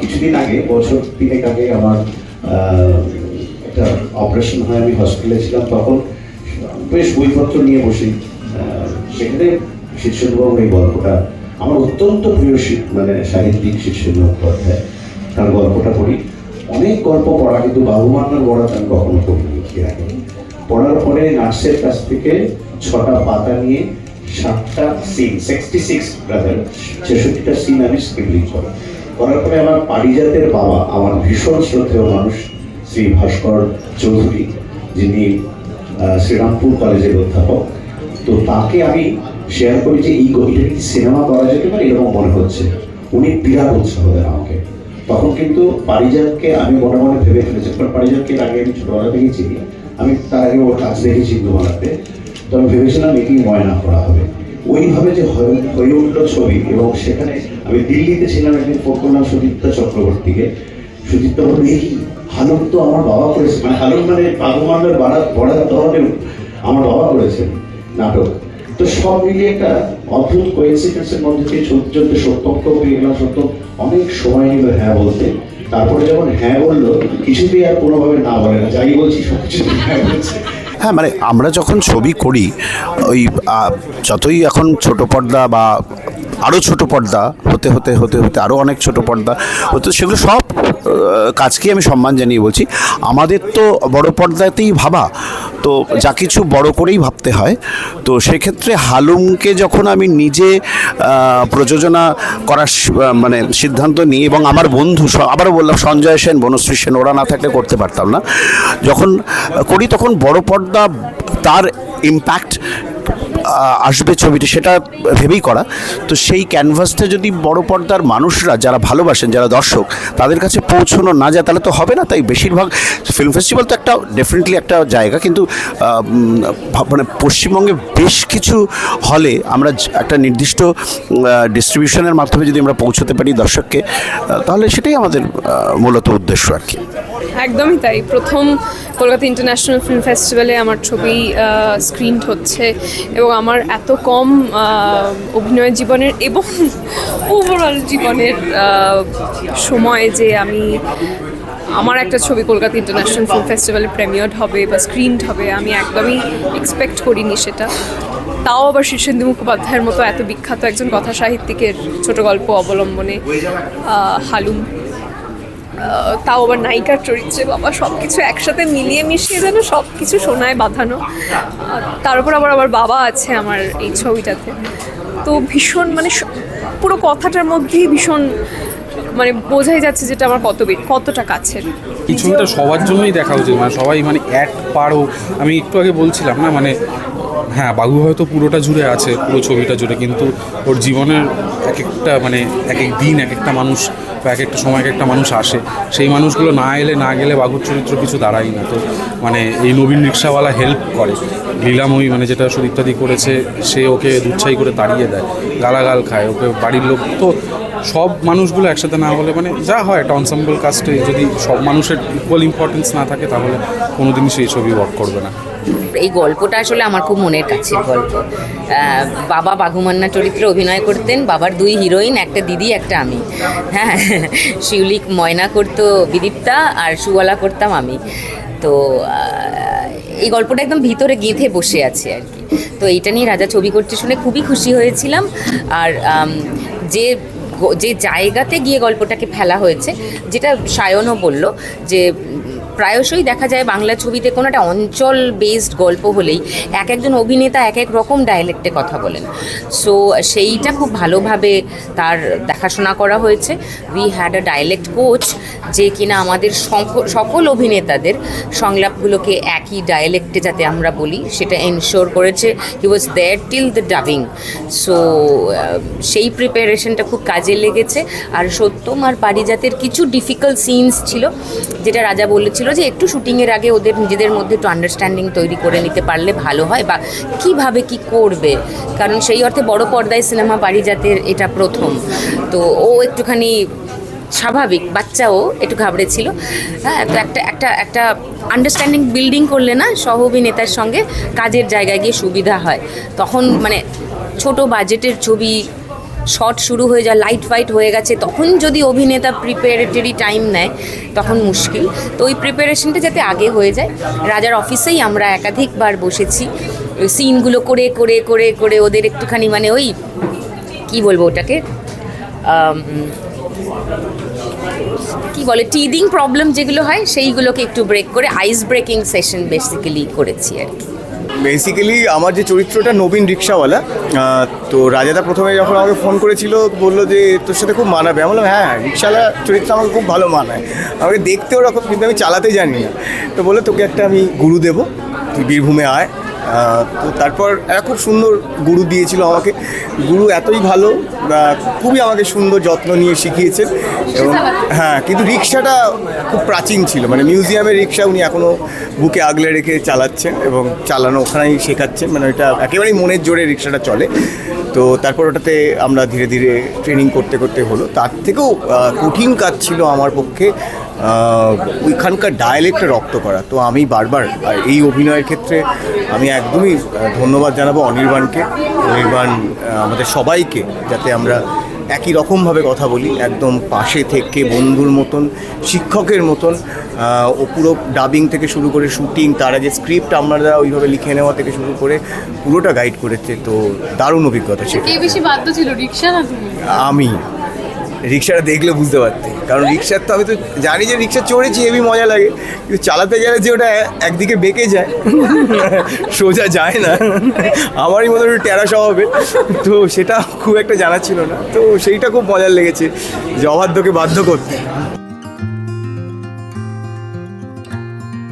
কিছুদিন আগে, বছর তিনেক আগে আমার একটা অপারেশন হয়, আমি হসপিটালে ছিলাম। তখন বেশ বইপত্র নিয়ে বসি। সেখানে শীর্ষেন্দ্রবাবুর এই গল্পটা, আমার অত্যন্ত প্রিয় মানে সাহিত্যিক শীর্ষেন্দ্র মুখোপাধ্যায় তার গল্পটা পড়ি। অনেক গল্প পড়া, কিন্তু বাবু মান্নার বড়াতে আমি কখনো এর আগে। পড়ার পরে নার্সের কাছ থেকে ছটা পাতা নিয়ে সাতটা সিন সিক্সটি সিক্স ব্রাদার ছেষট্টিটা সিন আমি স্ক্রিপ্টিং করি। করার পরে আমার পারিজাতের বাবা, আমার ভীষণ শ্রদ্ধেয় মানুষ, শ্রী ভাস্কর চৌধুরী, যিনি শ্রীরামপুর কলেজের অধ্যাপক। তো তাকে আমি শেয়ার করি যে এই গল্পটা কি সিনেমা করা যেতে পারে, এরকম মনে হচ্ছে। উনি বিরাট উৎসাহ দেন আমাকে। তখন কিন্তু পারিজাতকে আমি মনে মনে ভেবে ফেলেছি। কারণ পারিজাতকে আগে আমি ছোটবেলা থেকেই চিনি, আমি তার আগে ওর কাজ দেখেছি ইন্দুমালাতে তো আমি ভেবেছিলাম এটি ময়না করা হবে। ওইভাবে যে হয়ে- উঠল ছবি এবং সেখানে আমি দিল্লিতে ছিলাম একদিন ফোন করলাম সুদীপ্তা চক্রবর্তীকে। সুদীপ্তা বলল এই হালুম তো আমার বাবা করেছে। মানে হালুম মানে বাবুমানের বাড়া বড়া ধরনের আমার বাবা করেছেন নাটক। তো সব মিলিয়ে একটা অদ্ভুত কোয়েন্সিডেন্সের মধ্যে দিয়ে চলতে চলতে সত্যমকেও পেয়ে গেলাম। সত্য অনেক সময় নিল হ্যাঁ বলতে। তারপরে যখন হ্যাঁ বলল, কিছুতেই আর কোনোভাবে না বলে না। যাই বলছি সব কিছু হ্যাঁ বলছে। হ্যাঁ মানে আমরা যখন ছবি করি ওই যতই এখন ছোট পর্দা বা আরও ছোট পর্দা, হতে হতে হতে হতে আরও অনেক ছোট পর্দা। হতে সেগুলো সব কাজকেই আমি সম্মান জানিয়ে বলছি। আমাদের তো বড় পর্দাতেই ভাবা, তো যা কিছু বড় করেই ভাবতে হয়। তো সেক্ষেত্রে হালুমকে যখন আমি নিজে প্রযোজনা করার মানে সিদ্ধান্ত নিই এবং আমার বন্ধু আবারও বললাম, সঞ্জয় সেন, বনশ্রী সেন, ওরা না থাকলে করতে পারতাম না। যখন করি তখন বড় পর্দা, তার ইম্প্যাক্ট আসবে ছবিটি, সেটা ভেবেই করা। তো সেই ক্যানভাসটা যদি বড় পর্দার মানুষরা, যারা ভালোবাসেন, যারা দর্শক, তাদের কাছে পৌঁছানো না যায়, তাহলে তো হবে না। তাই বেশিরভাগ ফিল্ম ফেস্টিভ্যাল তো একটা ডেফিনেটলি একটা জায়গা, কিন্তু মানে পশ্চিমবঙ্গে বেশ কিছু হলে আমরা একটা নির্দিষ্ট ডিস্ট্রিবিউশনের মাধ্যমে যদি আমরা পৌঁছতে পারি দর্শককে তাহলে সেটাই আমাদের মূলত উদ্দেশ্য আর কি। একদমই তাই। প্রথম কলকাতা ইন্টারন্যাশনাল ফিল্ম ফেস্টিভ্যালে আমার ছবি স্ক্রিন হচ্ছে এবং আমার এত কম অভিনয় জীবনের এবং ওভারঅল জীবনের সময় যে আমি, আমার একটা ছবি কলকাতা ইন্টারন্যাশনাল ফিল্ম ফেস্টিভ্যালে প্রেমিয়ার্ড হবে বা স্ক্রিনড হবে, আমি একদমই এক্সপেক্ট করিনি সেটা। তাও আবার শীর্ষেন্দু মুখোপাধ্যায়ের মতো এত বিখ্যাত একজন কথা সাহিত্যিকের ছোট গল্প অবলম্বনে হালুম। তাও আবার নায়িকার চরিত্রে বাবা সব কিছু একসাথে মিলিয়ে মিশিয়ে যেন সব কিছু সোনায় বাঁধানো। তার উপর আবার আমার বাবা আছে আমার এই ছবিটাতে। তো ভীষণ মানে পুরো কথাটার মধ্যেই ভীষণ মানে বোঝাই যাচ্ছে যেটা আমার কত কতটা কাছের। এই ছবিটা সবার জন্যই দেখা উচিত মানে সবাই মানে এক পারো। আমি একটু আগে বলছিলাম না মানে হ্যাঁ বাবু হয়তো পুরোটা জুড়ে আছে, পুরো ছবিটা জুড়ে, কিন্তু ওর জীবনের এক একটা মানে এক এক দিন এক একটা মানুষ বা এক একটা সময় এক একটা মানুষ আসে। সেই মানুষগুলো না এলে, না গেলে বাঘুর চরিত্র কিছু দাঁড়াই না। তো মানে এই নবীন রিক্সাওয়ালা হেল্প করে। লীলাময়ী মানে যেটা সুদীপ্তাদি করেছে, সে ওকে দুচ্ছাই করে তাড়িয়ে দেয়, গালাগাল খায়, ওকে বাড়ির লোক তো সব মানুষগুলো একসাথে না হলে মানে যা হয়, একটা অনসাম্বল কাস্টে যদি সব মানুষের ইকুয়াল ইম্পর্টেন্স না থাকে, তাহলে কোনোদিনই সেই ছবি ওয়ার্ক করবে না। এই গল্পটা আসলে আমার খুব মনের কাছের গল্প। বাবা বাঘুমান্না চরিত্রে অভিনয় করতেন, বাবার দুই হিরোইন, একটা দিদি, একটা আমি। হ্যাঁ শিউলিক ময়না করতো বিদীপ্তা আর সুওয়ালা করতাম আমি। তো এই গল্পটা একদম ভিতরে গেঁথে বসে আছে আর কি। তো এইটা নিয়ে রাজা ছবি করতে শুনে খুবই খুশি হয়েছিলাম। আর যে যে জায়গাতে গিয়ে গল্পটাকে ফেলা হয়েছে, যেটা সায়নও বলল যে প্রায়শই দেখা যায় বাংলা ছবিতে কোনো একটা অঞ্চল বেসড গল্প হলেই এক একজন অভিনেতা এক এক রকম ডায়ালেক্টে কথা বলেন। সো সেইটা খুব ভালোভাবে তার দেখাশোনা করা হয়েছে। We had a dialect coach যে কিনা আমাদের সকল অভিনেতাদের সংলাপগুলোকে একই ডায়ালেক্টে যাতে আমরা বলি, সেটা এনশোর করেছে। He was there till the dubbing so সেই প্রিপারেশনটা খুব কাজে লেগেছে। আর সত্যম আর পারিজাতের কিছু ডিফিকাল্ট সিনস ছিল, যেটা রাজা বলেছিল যে একটু শুটিংয়ের আগে ওদের নিজেদের মধ্যে একটু আন্ডারস্ট্যান্ডিং তৈরি করে নিতে পারলে ভালো হয় বা কীভাবে কি করবে। কারণ সেই অর্থে বড় পর্দায় সিনেমা পারিজাতের এটা প্রথম। তো ও একটুখানি স্বাভাবিক, বাচ্চাও একটু ঘাবড়েছিল হ্যাঁ তো একটা একটা একটা আন্ডারস্ট্যান্ডিং বিল্ডিং করলে না সহ অভিনেতার সঙ্গে কাজের জায়গায় গিয়ে সুবিধা হয়। তখন মানে ছোট বাজেটের ছবি শট শুরু হয়ে যায় লাইট ফাইট হয়ে গেছে, তখন যদি অভিনেতা প্রিপারেটরি টাইম নেয়, তখন মুশকিল। তো ওই প্রিপারেশনটা যাতে আগে হয়ে যায়, রাজার অফিসেই আমরা একাধিকবার বসেছি। সিনগুলো করে করে করে করে ওদের একটুখানি মানে ওই, কি বলব ওটাকে? কি বলে টিদিং প্রবলেম যেগুলো হয়, সেইগুলোকে একটু ব্রেক করে আইস ব্রেকিং সেশন বেসিক্যালি করেছি আর কি। বেসিক্যালি আমার যে চরিত্রটা নবীন রিক্সাওয়ালা তো রাজাদা প্রথমে যখন আমাকে ফোন করেছিল, বলল যে, তোর সাথে খুব মানাবে। আমি বললাম হ্যাঁ রিক্সাওয়ালা চরিত্র আমাকে খুব ভালো মানায়। আমাকে দেখতে ওরকম, কিন্তু আমি চালাতে জানি না। তো বলে তোকে একটা আমি গুরু দেবো, তুই বীরভূমে আয়। তো তারপর একটা খুব সুন্দর গুরু দিয়েছিল আমাকে। গুরু এতই ভালো খুবই আমাকে সুন্দর যত্ন নিয়ে শিখিয়েছেন এবং হ্যাঁ কিন্তু রিক্সাটা খুব প্রাচীন ছিল। মানে মিউজিয়ামের রিক্সা উনি এখনও বুকে আগলে রেখে চালাচ্ছেন এবং চালানো ওখানেই শেখাচ্ছেন। মানে ওইটা একেবারেই মনের জোরে রিক্সাটা চলে। তো তারপর ওটাতে আমরা ধীরে ধীরে ট্রেনিং করতে করতে হলো। তার থেকেও কঠিন কাজ ছিল আমার পক্ষে ওইখানকার ডায়ালেক্টে রপ্ত করা তো আমি বারবার এই অভিনয়ের ক্ষেত্রে আমি একদমই ধন্যবাদ জানাব অনির্বাণকে। অনির্বাণ আমাদের সবাইকে, যাতে আমরা একই রকমভাবে কথা বলি একদম পাশে থেকে বন্ধুর মতন শিক্ষকের মতন ও পুরো ডাবিং থেকে শুরু করে শুটিং তারা যে স্ক্রিপ্ট আমরা ওইভাবে লিখে নেওয়া থেকে শুরু করে পুরোটা গাইড করেছে তো দারুণ অভিজ্ঞতা সেটা। বেশি বাধ্য ছিল রিক্সা না তুমি? আমি। রিক্সাটা দেখলে বুঝতে পারতে। কারণ রিক্সার তো আমি তো জানি যে রিক্সা চড়েছি, হেবি মজা লাগে। কিন্তু চালাতে গেলে যে ওটা একদিকে বেঁকে যায়, সোজা যায় না। আমারই মতো একটু স্বভাবে তো সেটা খুব একটা জানা ছিল না। তো সেইটা খুব মজার লেগেছে যে অবাধ্যকে বাধ্য করতে।